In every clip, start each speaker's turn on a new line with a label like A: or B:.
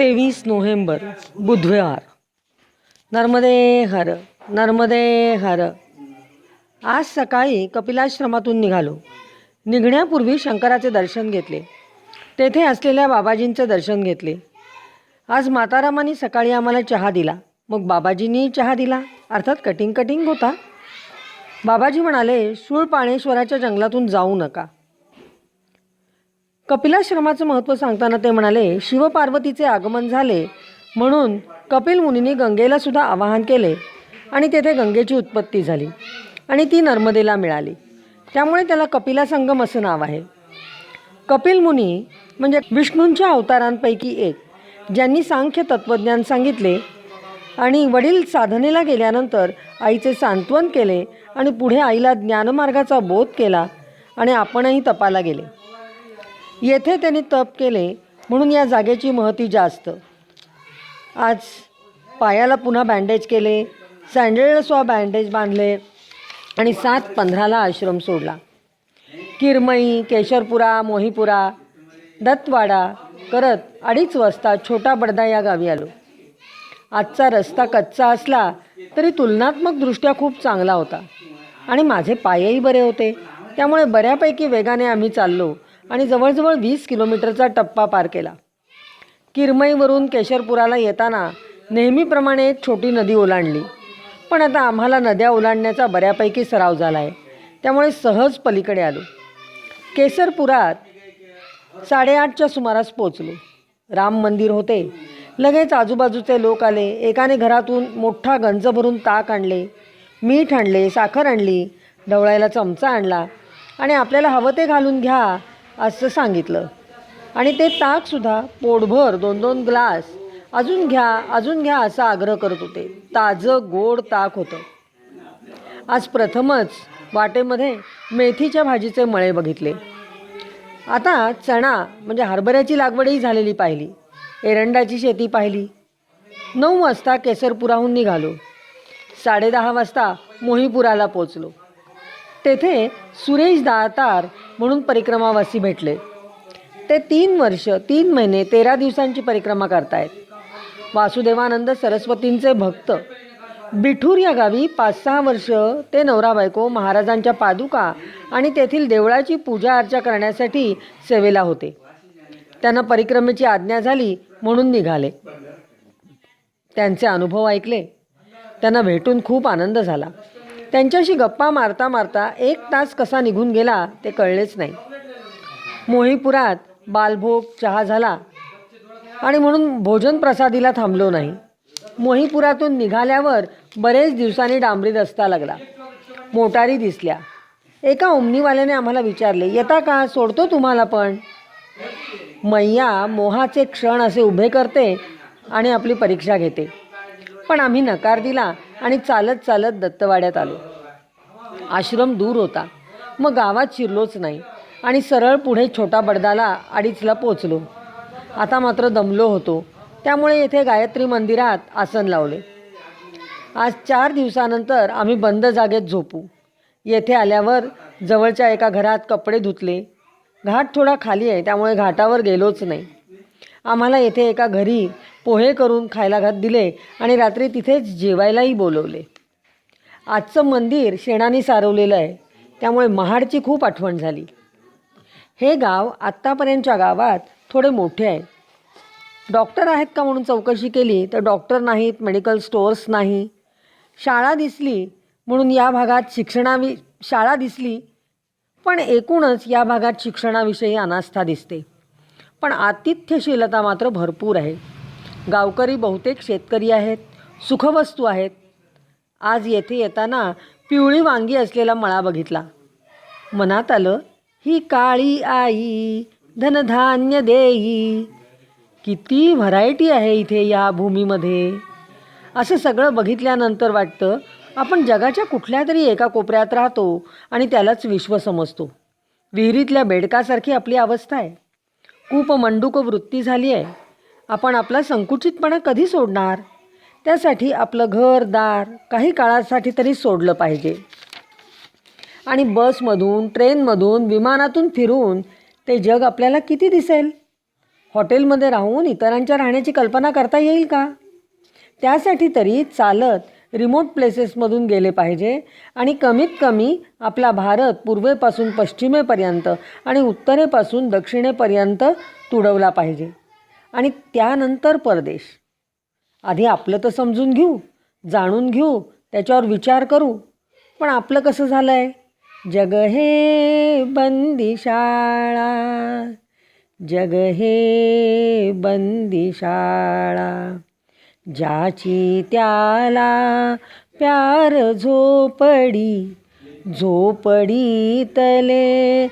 A: तेवीस नोव्हेंबर बुधवार. नर्मदे हर नर्मदे हर. आज सकाळी कपिलाश्रमातून निघालो. निघण्यापूर्वी शंकराचे दर्शन घेतले. तेथे असलेल्या बाबाजींचे दर्शन घेतले. आज मातारामांनी सकाळी आम्हाला चहा दिला. मग बाबाजींनी चहा दिला. अर्थात कटिंग कटिंग होता. बाबाजी म्हणाले शूळपाणेश्वराच्या जंगलातून जाऊ नका. कपिलाश्रमाचं महत्त्व सांगताना ते म्हणाले शिवपार्वतीचे आगमन झाले म्हणून कपिल मुनीने गंगेला सुद्धा आवाहन केले आणि तेथे गंगेची उत्पत्ती झाली आणि ती नर्मदेला मिळाली. त्यामुळे त्याला कपिला संगम असं नाव आहे. कपिल मुनी म्हणजे विष्णूंच्या अवतारांपैकी एक ज्यांनी सांख्य तत्त्वज्ञान सांगितले आणि वडील साधनेला गेल्यानंतर आईचे सांत्वन केले आणि पुढे आईला ज्ञानमार्गाचा बोध केला आणि आपणही तपाला गेले. येथे त्यांनी तप केले म्हणून या जागेची महती जास्त. आज पायाला पुन्हा बँडेज केले सँडलला स्वा बँडेज बांधले आणि सात पंधराला आश्रम सोडला. किरमई केशरपुरा मोहीपुरा दत्तवाडा करत अडीच वाजता छोटा बडदा या गावी आलो. आजचा रस्ता कच्चा असला तरी तुलनात्मकदृष्ट्या खूप चांगला होता आणि माझे पायही बरे होते. त्यामुळे बऱ्यापैकी वेगाने आम्ही चाललो. आणि जवळजवळ वीस किलोमीटरचा टप्पा पार केला. किरमईवरून केशरपुराला येताना नेहमीप्रमाणे एक छोटी नदी ओलांडली. पण आता आम्हाला नद्या ओलांडण्याचा बऱ्यापैकी सराव झाला आहे त्यामुळे सहज पलीकडे आलो. केसरपुरात साडेआठच्या सुमारास पोचलो राम मंदिर होते. लगेच आजूबाजूचे लोक आले. एकाने घरातून मोठा गंज भरून ताक आणले मीठ आणले साखर आणली ढवळायला चमचा आणला आणि आपल्याला हवं ते घालून घ्या असं सांगितलं. आणि ते ताकसुद्धा पोटभर दोन दोन ग्लास अजून घ्या अजून घ्या असा आग्रह करत होते. ताजं गोड ताक होतं. आज प्रथमच वाटेमध्ये मेथीच्या भाजीचे मळे बघितले. आता चणा म्हणजे हरभऱ्याची लागवडही झालेली पाहिली. एरंडाची शेती पाहिली. नऊ वाजता केसरपुराहून निघालो. साडेदहा वाजता मोहीपुराला पोचलो. तेथे सुरेश दातार म्हणून परिक्रमावासी भेटले. ते तीन वर्ष तीन महिने तेरा दिवसांची परिक्रमा करतायत. वासुदेवानंद सरस्वतींचे भक्त. बिठूर या गावी पाच सहा वर्ष ते नवरा बायको महाराजांच्या पादुका आणि तेथील देवळाची पूजा अर्चा करण्यासाठी सेवेला होते. त्यांना परिक्रमेची आज्ञा झाली म्हणून निघाले. त्यांचे अनुभव ऐकले. त्यांना भेटून खूप आनंद झाला. त्यांच्याशी गप्पा मारता मारता एक तास कसा निघून गेला ते कळलेच नाही. मोहीपुरात बालभोग चहा झाला. आणि म्हणून भोजन प्रसादीला थांबलो नाही. मोहीपुरातून निघाल्यावर बरेच दिवसांनी डांबरी रस्ता लागला. मोटारी दिसल्या. एका ओमनीवाल्याने आम्हाला विचारले येता का? सोडतो तुम्हाला पण. मैया मोहाचे क्षण असे उभे करते आणि आपली परीक्षा घेते. पण आम्ही नकार दिला आणि चालत चालत दत्तवाड्यात आलो. आश्रम दूर होता. मग गावात शिरलोच नाही आणि सरळ पुढे छोटा बडदाला अडीचला पोचलो. आता मात्र दमलो होतो. त्यामुळे येथे गायत्री मंदिरात आसन लावले. आज चार दिवसानंतर आम्ही बंद जागेत झोपू. येथे आल्यावर जवळच्या एका घरात कपडे धुतले. घाट थोडा खाली आहे त्यामुळे घाटावर गेलोच नाही. आम्हाला येथे एका घरी पोहे करून खायला घात दिले आणि रात्री तिथेच जेवायलाही बोलवले. आजचं मंदिर शेणाने सारवलेलं आहे. त्यामुळे महाडची खूप आठवण झाली. हे गाव आत्तापर्यंतच्या गावात थोडे मोठे आहे. डॉक्टर आहेत का म्हणून चौकशी केली तर डॉक्टर नाहीत मेडिकल स्टोअर्स नाही. शाळा दिसली म्हणून या भागात शिक्षणावि शाळा दिसली पण एकूणच या भागात शिक्षणाविषयी अनास्था दिसते. पण आतिथ्यशीलता मात्र भरपूर आहे. गावकरी बहुतेक शेतकरी आहेत सुखवस्तू आहेत. आज येथे येताना पिवळी वांगी असलेला मळा बघितला. मनात आलं ही काळी आई धनधान्य देई. किती व्हरायटी आहे इथे या भूमीमध्ये. असं सगळं बघितल्यानंतर वाटतं आपण जगाच्या कुठल्या तरी एका कोपऱ्यात राहतो आणि त्यालाच विश्व समजतो. विहिरीतल्या बेडकासारखी आपली अवस्था आहे. खूप मंडूक वृत्ती झाली आहे. आपण आपला संकुचितपणा कधी सोडणार? त्यासाठी आपलं घर दार काही काळासाठी तरी सोडलं पाहिजे. आणि बसमधून ट्रेनमधून विमानातून फिरून ते जग आपल्याला किती दिसेल? हॉटेलमध्ये राहून इतरांच्या राहण्याची कल्पना करता येईल का? त्यासाठी तरी चालत रिमोट प्लेसेसमधून गेले पाहिजे आणि कमीत कमी आपला भारत पूर्वेपासून पश्चिमेपर्यंत आणि उत्तरेपासून दक्षिणेपर्यंत तुडवला पाहिजे. आणि त्यानंतर परदेश. आधी आपलं तर समजून घेऊ जाणून घेऊ त्याच्यावर विचार करू. पण आपलं कसं झालं आहे जग हे बंदिशाळा. जग हे बंदिशाळा. ज्याची त्याला प्यार झोपडी झोपडी तले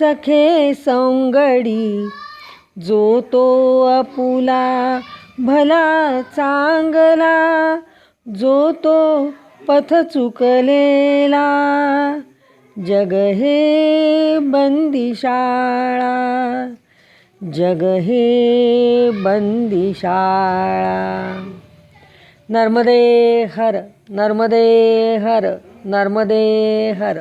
A: सखे संगडी जो तो आपुला भला चांगला जो तो पथ चुकलेला जग हे बंदिशाळा जग हे बंदिशाळा. नर्मदे हर नर्मदे हर नर्मदे हर.